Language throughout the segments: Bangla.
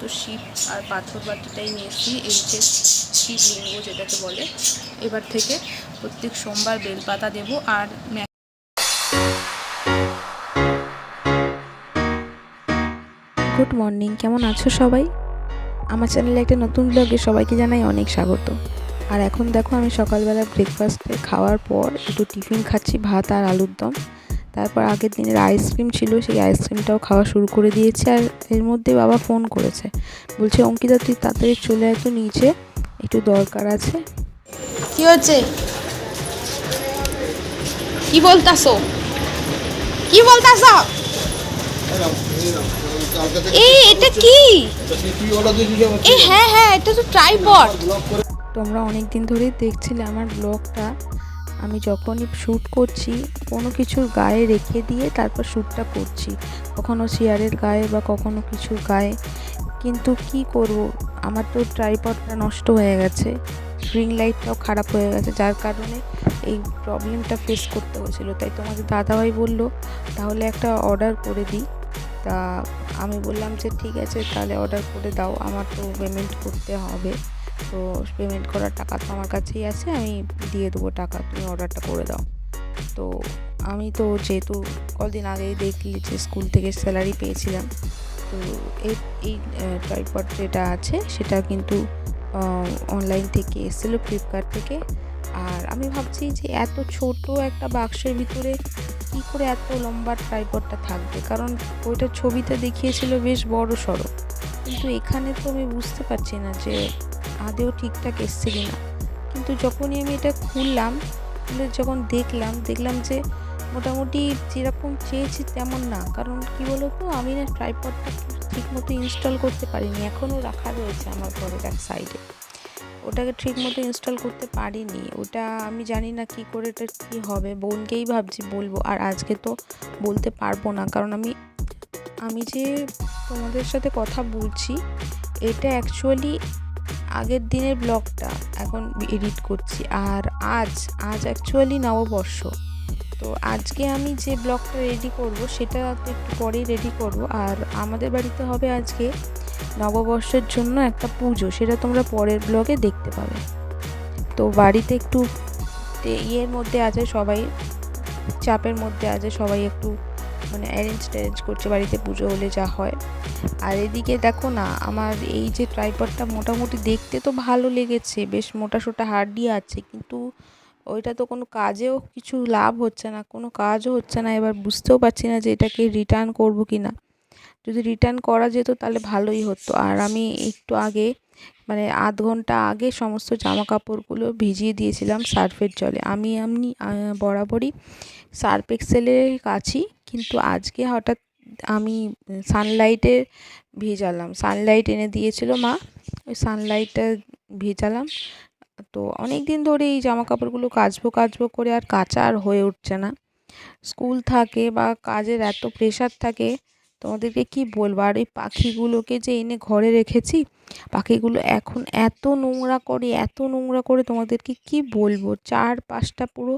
তো শিব আর পাথর বাটিটাই নিয়েছি এই যে শিবলিঙ্গ যেটাকে বলে। এবার থেকে প্রত্যেক সোমবার বেলপাতা দেবো আর গুড মর্নিং, কেমন আছো সবাই? আমার চ্যানেলে একটা নতুন ব্লগে সবাইকে জানাই অনেক স্বাগত। আর এখন দেখো আমি সকালবেলা ব্রেকফাস্টে খাওয়ার পর একটু টিফিন খাচ্ছি, ভাত আর আলুর দম। তারপর আগের দিনের আইসক্রিম ছিল সেই আইসক্রিমটাও খাওয়া শুরু করে দিয়েছে আর এর মধ্যে বাবা ফোন করেছে। বলছে অঙ্কিতা তুই তাড়াতাড়ি চলে আয় তো নিচে একটু দরকার আছে। কি হচ্ছে? কি বলতাছো? কি বলতাছো? এই এটা কি? এই হ্যাঁ হ্যাঁ এটা তো ট্রাইপড তোমরা অনেক দিন ধরেই দেখছিলে আমার ব্লগটা আমি যখনই শ্যুট করছি, কোনো কিছুর গায়ে রেখে দিয়ে তারপর শ্যুটটা করছি। কখনো চেয়ারের গায়ে বা কখনো কিছুর গায়ে। কিন্তু কি করব? আমার তো ট্রাইপডটা নষ্ট হয়ে গেছে। রিং লাইটটাও খারাপ হয়ে গেছে। যার কারণে এই প্রবলেমটা ফেস করতে হয়েছিল। তাই তোমাকে দাদাভাই বলল, তাহলে একটা অর্ডার করে দিই। তা আমি বললাম যে, ঠিক আছে, তাহলে অর্ডার করে দাও। আমার তো পেমেন্ট করতে হবে। তো পেমেন্ট করার টাকা তো আমার কাছেই আছে, আমি দিয়ে দেবো টাকা, তুমি অর্ডারটা করে দাও। তো আমি তো যেহেতু কদিন আগেই দেখলি যে স্কুল থেকে স্যালারি পেয়েছিলাম, তো এই এই ট্রাইপড যেটা আছে সেটা কিন্তু অনলাইন থেকে এসেছিল ফ্লিপকার্ট থেকে। আর আমি ভাবছি যে এত ছোট একটা বাক্সের ভিতরে কী করে এত লম্বা ট্রাইপডটা থাকবে? কারণ ওইটা ছবিতে দেখিয়েছিল বেশ বড় সড়ো। কিন্তু এখানে তো আমি বুঝতে পারছি না যে আদেও ঠিকঠাক এসছে কিনা কিন্তু যখনই আমি এটা খুললাম খুলে যখন দেখলাম দেখলাম যে মোটামুটি যেরকম চেয়েছি তেমন না। কারণ কি বলো তো আমি না ট্রাইপডটা ঠিক মতো ইনস্টল করতে পারিনি। এখনও রাখা রয়েছে আমার ঘরের এক সাইডে ওটাকে ঠিক মতো ইনস্টল করতে পারিনি। ওটা আমি জানি না কি করে এটা কী হবে। বোনকেই ভাবছি বলব। আর আজকে তো বলতে পারব না। কারণ আমি আমি যে তোমাদের সাথে কথা বলছি, এটা অ্যাকচুয়ালি আগের দিনের ব্লগটা এখন এডিট করছি। আর আজ আজ অ্যাকচুয়ালি নববর্ষ। তো আজকে আমি যে ব্লগটা রেডি করব, সেটা তো একটু পরেই রেডি করব। আর আমাদের বাড়িতে হবে আজকে নববর্ষের জন্য একটা পুজো। সেটা তোমরা পরের ব্লগে দেখতে পাবে। তো বাড়িতে একটু ইয়ের মধ্যে আছে সবাই, চাপের মধ্যে আছে সবাই একটু মানে অ্যারেঞ্জ ট্যারেঞ্জ করছে, বাড়িতে পুজো হলে যা হয়। আর এদিকে দেখো না, আমার এই যে ট্রাইপডটা মোটামুটি দেখতে তো ভালো লেগেছে, বেশ মোটা সোটা হাড্ডি আছে, কিন্তু ওইটা তো কোনো কাজেও কিছু লাভ হচ্ছে না, কোনো কাজও হচ্ছে না, এবার বুঝতেও পারছি না যে এটাকে রিটার্ন করব কি না। যদি রিটার্ন করা যেত তাহলে ভালোই হতো। আর আমি একটু আগে মানে আধ ঘণ্টা আগে সমস্ত জামা কাপড়গুলো ভিজিয়ে দিয়েছিলাম সার্ফের জলে। আমি এমনি বরাবরই সার্ফ এক্সেলের কাছি কিন্তু আজকে হঠাৎ আমি সানলাইটে ভেজালাম। সানলাইট এনে দিয়েছিল মা, ওই সানলাইটটা ভেজালাম। তো অনেক দিন ধরে এই জামা কাপড়গুলো কাচবো কাচবো করে আর কাচা আর হয়ে উঠছে না। স্কুল থাকে বা কাজের এত প্রেশার থাকে, তোমাদেরকে কি বলব? আর ওই পাখিগুলোকে যে এনে ঘরে রেখেছি, পাখিগুলো এখন এত নোংরা করে, এত নোংরা করে তোমাদেরকে কি বলব? চার পাঁচটা পুরো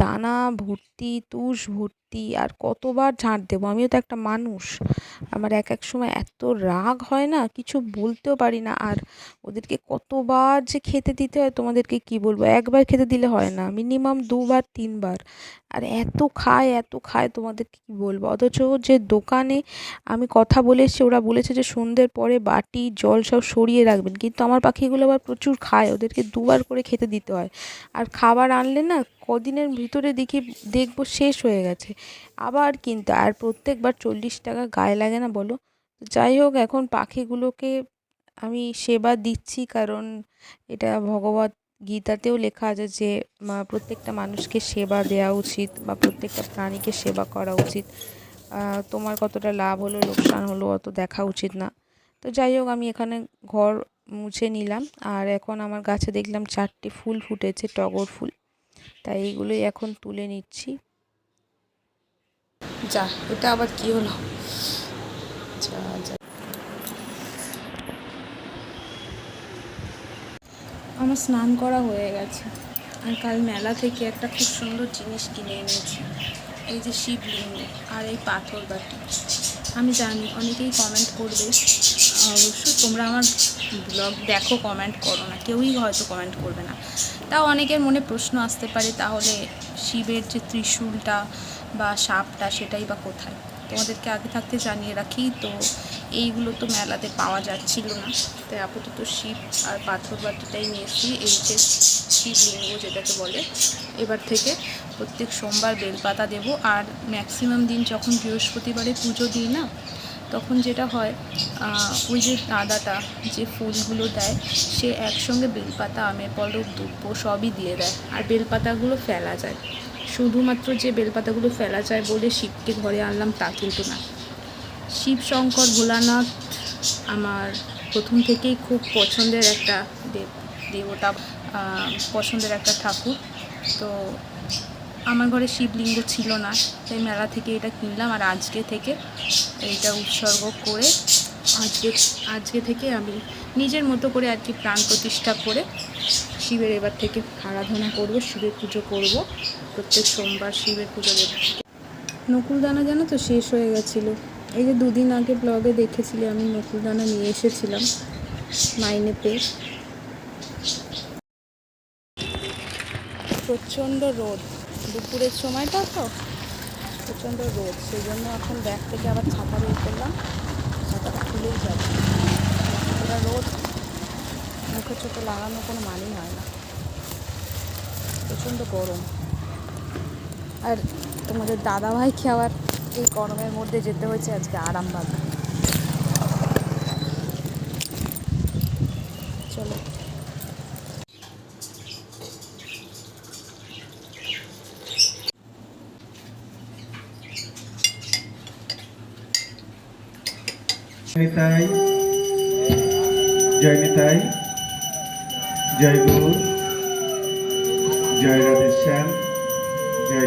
দানা ভর্তি, তুষ ভর্তি আর কতবার ঝাঁট দেবো? আমিও তো একটা মানুষ। আমার এক এক সময় এত রাগ হয় না, কিছু বলতেও পারি না। আর ওদেরকে কতবার যে খেতে দিতে হয়, তোমাদেরকে কি বলব? একবার খেতে দিলে হয় না, মিনিমাম দুবার, তিনবার। আর এত খায় এত খায়, তোমাদেরকে কি বলব? অথচ যে দোকানে আমি কথা বলে এসেছি, ওরা বলেছে যে সন্ধ্যের পরে বাটি, জল সব সরিয়ে রাখবেন। কিন্তু আমার পাখিগুলো আবার প্রচুর খায়, ওদেরকে দুবার করে খেতে দিতে হয়। আর খাবার আনলে না কদিনের ভিতরে দেখি, দেখব শেষ হয়ে গেছে। আবার কিনতে, আর প্রত্যেকবার চল্লিশ টাকা গায়ে লাগে না বলো? যাই হোক, এখন পাখিগুলোকে আমি সেবা দিচ্ছি, কারণ এটা ভগবত গীতাতেও লেখা আছে যে প্রত্যেকটা মানুষকে সেবা দেওয়া উচিত বা প্রত্যেকটা প্রাণীকে সেবা করা উচিত। তোমার কতটা লাভ হলো, লোকসান হলো, অত দেখা উচিত না। তো যাই হোক, আমি এখানে ঘর মুছে নিলাম, আর এখন আমার গাছে দেখলাম চারটে ফুল ফুটেছে, টগর ফুল। তাই এইগুলোই এখন তুলে নিচ্ছি। যা এটা আবার কি হলো? যা যা। আমার স্নান করা হয়ে গেছে। আর কাল মেলা থেকে একটা খুব সুন্দর জিনিস কিনে এনেছি। এই যে শিবলিঙ্গ আর এই পাথর বাটি। আমি জানি অনেকেই কমেন্ট করবে। অবশ্য তোমরা আমার ব্লগ দেখো কমেন্ট করো না। কেউই হয়তো কমেন্ট করবে না। তাও অনেকের মনে প্রশ্ন আসতে পারে, তাহলে শিবের যে ত্রিশূলটা বা সাপটা সেটাই বা কোথায়? তোমাদেরকে আগে থাকতে জানিয়ে রাখি, তো এইগুলো তো মেলাতে পাওয়া যাচ্ছিল না। তাই আপাতত শিব আর পাথর বাটিটাই নিয়েছি এই যে শিবলিঙ্গ যেটাকে বলে। এবার থেকে প্রত্যেক সোমবার বেলপাতা দেব। আর ম্যাক্সিমাম দিন যখন বৃহস্পতিবারে পুজো দিই না তখন যেটা হয় ওই যে দাদাটা যে ফুলগুলো দেয়, সে একসঙ্গে বেলপাতা, আমের পলক, দুব্বো সবই দিয়ে দেয় আর বেলপাতাগুলো ফেলা যায়। শুধুমাত্র যে বেলপাতাগুলো ফেলা যায় বলে শিবকে ঘরে আনলাম তা কিন্তু না। শিব শঙ্কর ভোলানাথ আমার প্রথম থেকেই খুব পছন্দের একটা দেব, দেবতা পছন্দের একটা ঠাকুর। তো আমার ঘরে শিবলিঙ্গ ছিল না, তাই মেলা থেকে এটা কিনলাম আর আজকে থেকে এটা উৎসর্গ করে আজকে আজকে থেকে আমি নিজের মতো করে আর কি প্রাণ প্রতিষ্ঠা করে শিবের এবার থেকে আরাধনা করব, শিবের পুজো করব। প্রত্যেক সোমবার শিবের পুজো দেব। নকুলদানা জানো তো শেষ হয়ে গেছিল। এই যে দুদিন আগে ব্লগে দেখেছিলে, আমি নকুলদানা নিয়ে এসেছিলাম মাইনে পেয়ে। প্রচণ্ড রোদ। দুপুরের সময়টা তো প্রচণ্ড রোদ সেই জন্য এখন ব্যাগ থেকে আবার ছাতা বের করলাম। ছাতাটা খুলেই যাবে। রোদ, মুখে চোখে লাগানো কোনো মানেই হয় না। প্রচণ্ড গরম। আর তোমাদের দাদাভাইকে আবার এই গরমের মধ্যে যেতে হয়েছে আজকে আরামবাগ চলো নিতাই। জয় নিতাই। জয় গুরু। জয় রাধেশ্যাম। জয়